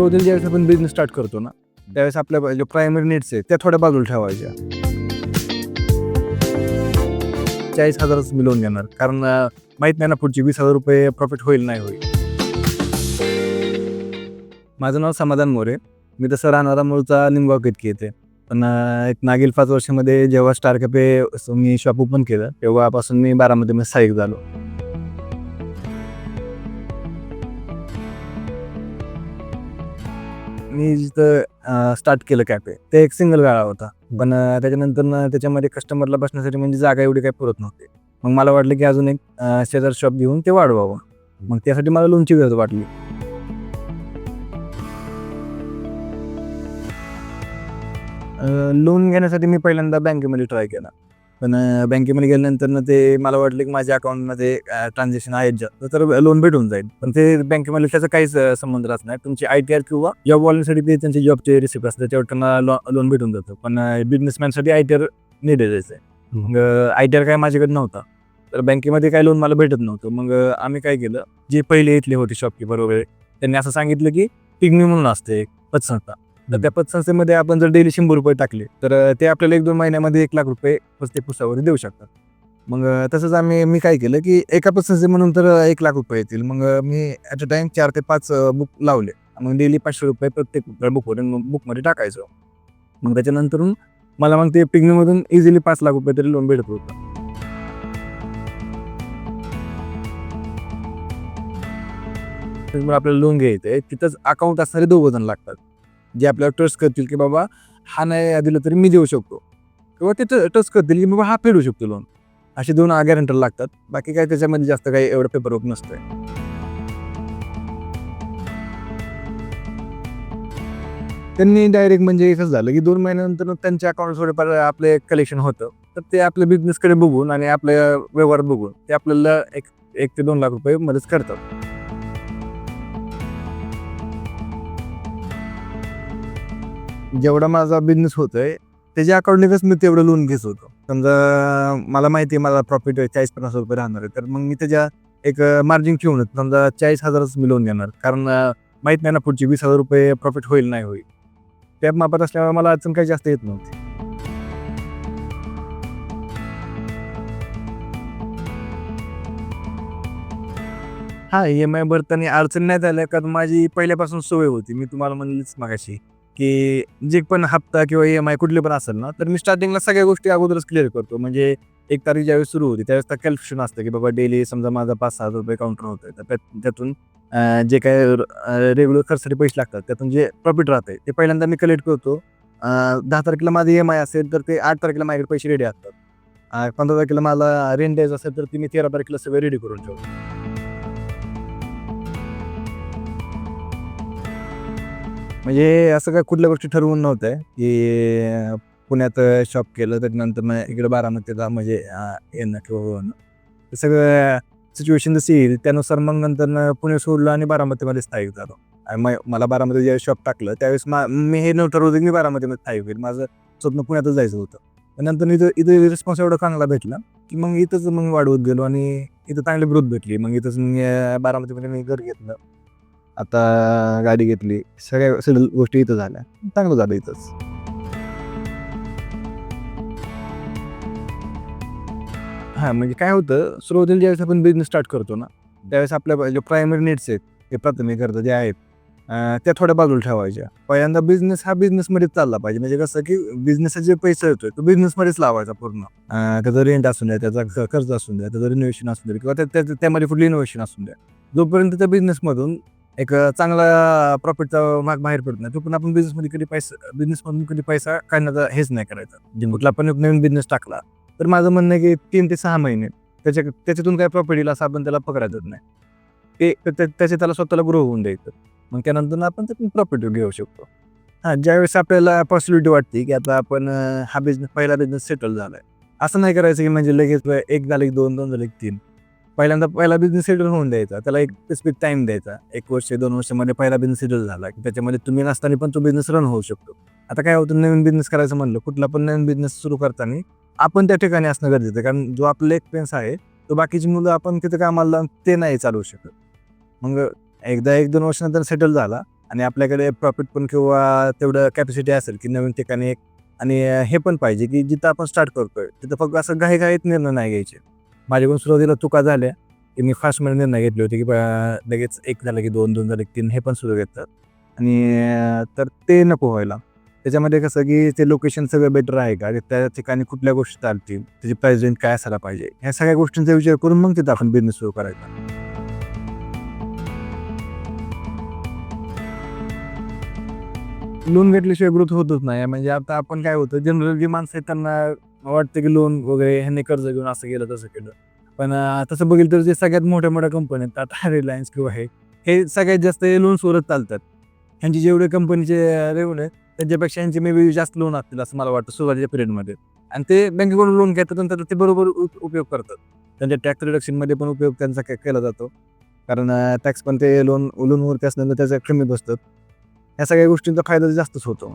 सुरुवातीला ज्यावेळेस आपण बिझनेस स्टार्ट करतो ना त्यावेळेस आपल्या जे प्रायमरी नीड्स आहेत त्या थोड्या बाजूला ठेवायच्या. चाळीस हजारच मी लोन घेणार. कारण माहीत नाही ना पुढची वीस हजार रुपये प्रॉफिट होईल नाही होईल. माझं नाव समाधान मोरे. मी तसं राहणारा मूळचा निमगाव इतकी येते पण एक मागील पाच वर्षामध्ये जेव्हा स्टार कॅफे मी शॉप ओपन केलं तेव्हापासून मी बारामतीमध्ये स्थायिक झालो. मी जिथं स्टार्ट केलं कॅफे ते एक सिंगल गाळा होता. पण त्याच्यानंतर त्याच्यामध्ये कस्टमरला बसण्यासाठी म्हणजे जागा एवढी काही पुरत नव्हती. मग मला वाटलं की अजून एक शेजार शॉप घेऊन ते वाढवावं. मग त्यासाठी मला लोनची गरज वाटली. लोन घेण्यासाठी मी पहिल्यांदा बँकेमध्ये ट्राय केला. पण बँकेमध्ये गेल्यानंतर ना ते मला वाटलं की माझ्या अकाउंटमध्ये ट्रान्झॅक्शन आहेत जास्त तर लोन भेटून जाईल. पण ते बँकेमध्ये त्याचा काहीच संबंध राहत नाही. तुमची आय टी आर किंवा जॉब वाल्यांसाठी ते त्यांचे जॉबचे रिसिप्ट असतात. त्याच्यावर त्यांना लोन भेटून जातं. पण बिझनेसमॅनसाठी आय टी आर नेडेड आहे मग आय टी आर काय माझ्याकडे नव्हता. तर बँकेमध्ये काय लोन मला भेटत नव्हतं. मग आम्ही काय केलं? जे पहिले इथले होते शॉपकीपर वगैरे त्यांनी असं सांगितलं की पिग्मी म्हणून असते एक पतसंस्था. तर त्या पतसंस्थेमध्ये आपण जर डेली शंभर रुपये टाकले तर ते आपल्याला एक दोन महिन्यामध्ये एक लाख रुपये पुस्तक पुस्तकावर देऊ शकतात. मग तसंच आम्ही मी काय केलं की एका पतसंस्थे म्हणून तर एक लाख रुपये येतील. मग मी ॲट अ टाइम चार ते पाच बुक लावले. मग डेली पाचशे रुपये प्रत्येक बुकवर बुकमध्ये टाकायचो. मग त्याच्यानंतर मला मग ते पिग्मीमधून इझिली पाच लाख रुपये तरी लोन भेटत होतं. आपल्याला लोन घ्यायचं आहे तिथंच अकाउंट असणारे दोघं जण लागतात. जे आपल्याला ट्रस्ट करतील की बाबा हा नाही दिलं तरी मी देऊ शकतो. किंवा ते ट्रस्ट करतील की बाबा हा फेडू शकतो लोन असे दोन गॅरंटर लागतात. बाकी काय त्याच्यामध्ये जास्त काही एवढं पेपरवर्क नसतंय. त्यांनी डायरेक्ट म्हणजे असं झालं की दोन महिन्यानंतर त्यांच्या अकाउंट थोडेफार आपले कलेक्शन होतं. तर ते आपल्या बिझनेसकडे बघून आणि आपल्या व्यवहार बघून ते आपल्याला एक एक ते दोन लाख रुपये मदत करतात. जेवढा माझा बिझनेस होतोय त्याच्या अकाउंटनेच मी तेवढं लोन घेत होतो. समजा मला माहिती आहे मला प्रॉफिट चाळीस पन्नास रुपये राहणार आहे. तर मग मी त्याच्या एक मार्जिन ठेवून समजा चाळीस हजारच मी लोन घेणार. कारण माहीत नाही ना पुढची वीस हजार रुपये प्रॉफिट होईल नाही होईल. त्या मापत असल्यामुळे मला अडचण काही जास्त येत नव्हती. हा ई एम आय भरताना अडचण नाही झाल्या कारण माझी पहिल्यापासून सवय होती. मी तुम्हाला म्हणलीच मागाशी. की जे पण हप्ता किंवा ई एम आय कुठले पण असेल ना तर मी स्टार्टिंगला सगळ्या गोष्टी अगोदरच क्लिअर करतो. म्हणजे एक तारीख ज्यावेळेस सुरू होती त्यावेळेस तर कॅल्क्युलेशन असतं की बाबा डेली समजा माझा पाच सहा रुपये काउंटर होतोय. तर त्यात- त्यातून जे काय रेग्युलर खर्चासाठी पैसे लागतात त्यातून जे प्रॉफिट राहते ते पहिल्यांदा मी कलेक्ट करतो. दहा तारखेला माझं ई एम आय असेल तर ते आठ तारखेला माझ्याकडे पैसे रेडी असतात. पंधरा तारखेला मला रेंट द्यायचं असेल तर ती मी तेरा तारखेला सगळं रेडी करून ठेवतो. म्हणजे असं काय कुठल्या गोष्टी ठरवून नव्हतं की पुण्यात शॉप केलं त्याच्यानंतर मग इकडे बारामतीला म्हणजे येणं किंवा होणं. सगळं सिच्युएशन जशी येईल त्यानुसार मग नंतर पुणे सोडलं आणि बारामतीमध्ये स्थायिक झालो. आणि मग मला बारामती ज्यावेळेस शॉप टाकलं त्यावेळेस मा मी हे न ठरवलं की मी बारामतीमध्ये स्थायिक होईल. माझं स्वप्न पुण्यातच जायचं होतं. पण नंतर इथं इथं रिस्पॉन्स एवढा चांगला भेटला की मग इथंच मग वाढवत गेलो आणि इथं चांगली ग्रोथ भेटली. मग इथंच मी बारामतीमध्ये मी घर घेतलं. आता गाडी घेतली सगळ्या सगळ्या गोष्टी इथं झाल्या. चांगलं झालं इथंच. हां म्हणजे काय होतं सुरुवातीला ज्यावेळेस आपण बिझनेस स्टार्ट करतो ना त्यावेळेस आपल्या जे प्रायमरी नीड्स आहेत हे प्राथमिक गरजा ज्या आहेत त्या थोड्या बाजूला ठेवायच्या. पहिल्यांदा बिझनेस हा बिझनेसमध्येच चालला पाहिजे. म्हणजे कसं की बिझनेसचा जे पैसा येतोय तो बिझनेसमध्येच लावायचा पूर्ण. त्याचा रेंट असून द्या त्याचा खर्च असून द्या त्याचं रिनोव्हेशन असून द्या किंवा त्या- त्या- त्यामध्ये कुठलं इनोव्हेशन असून द्या. जोपर्यंत त्या बिझनेसमधून एक चांगला प्रॉफिटचा माग बाहेर पडत नाही. तो पण आपण बिझनेसमध्ये कधी पैसा बिझनेसमधून कधी पैसा काढण्याचा हेच नाही करायचा. कुठला पण एक नवीन बिझनेस टाकला तर माझं म्हणणं आहे की तीन ते सहा महिने त्याच्या त्याच्यातून काय प्रॉफिट येईल असं आपण त्याला पकडायचंच नाही. ते त्या- त्याचे त्याला स्वतःला ग्रो होऊन द्यायचं. मग त्यानंतर आपण त्यातून प्रॉफिट घेऊ शकतो. हां ज्यावेळेस आपल्याला पॉसिबिलिटी वाटते की आता आपण हा बिझनेस पहिला बिझनेस सेटल झाला आहे असं नाही करायचं की म्हणजे लगेच एक झालं की दोन दोन झालं की तीन. पहिल्यांदा पहिला बिझनेस सेटल होऊन द्यायचा. त्याला एक स्पेसिफिक टाइम द्यायचा. एक वर्ष दोन वर्षामध्ये पहिला बिझनेस सेटल झाला. की त्याच्यामध्ये तुम्ही नसताना पण तो बिझनेस रन होऊ शकतो. आता काय होतं नवीन बिझनेस करायचं म्हणलं कुठला पण नवीन बिझनेस सुरू करताना आपण त्या ठिकाणी असणं गरजेचं आहे. कारण जो आपला एक्सपिरियन्स आहे तो बाकीची मुलं आपण तिथं कामाला लावून ते नाही चालवू शकत. मग एकदा एक दोन वर्षानंतर सेटल झाला आणि आपल्याकडे प्रॉफिट पण किंवा तेवढं कॅपॅसिटी असेल की नवीन ठिकाणी एक. आणि हे पण पाहिजे की जिथं आपण स्टार्ट करतोय तिथं फक्त असं घाई घाईत निर्णय नाही घ्यायचे. माझ्याकडून सुरुवातीला चुका झाल्या की मी फास्टमध्ये निर्णय घेतले होते की लगेच एक झालं की दोन दोन झालं की तीन हे पण सुरू घेतात आणि तर ते नको व्हायला. त्याच्यामध्ये कसं की ते लोकेशन सगळं बेटर आहे का? त्या ठिकाणी कुठल्या गोष्टी चालतील? त्याची प्राइस रेंज काय असायला पाहिजे? ह्या सगळ्या गोष्टींचा विचार करून मग तिथं आपण बिझनेस सुरू करायचा. लोन घेतल्याशिवाय ग्रोथ होतच नाही. म्हणजे आता आपण काय होतं जनरल जी माणसं आहेत त्यांना वाटतं की लोन वगैरे ह्यांनी कर्ज घेऊन असं केलं तसं केलं. पण तसं बघितलं तर जे सगळ्यात मोठ्या मोठ्या कंपन्या आहेत आता रिलायन्स किंवा हे हे सगळ्यात जास्त लोनसवरच चालतात. ह्यांचे जेवढे कंपनीचे रेव्हन्यू आहेत त्यांच्यापेक्षा ह्यांचे मे बी जास्त लोन असतील असं मला वाटतं सुरुवातीच्या पिरियडमध्ये आणि ते बँकेकडून लोन घेतात नंतर ते बरोबर उप- उपयोग करतात. त्यांच्या टॅक्स रिडक्शनमध्ये पण उपयोग त्यांचा केला जातो. कारण टॅक्स पण ते लोन लोनवरती असल्यानंतर त्याचा कमी बसतात ह्या सगळ्या गोष्टींचा फायदा जास्तच होतो.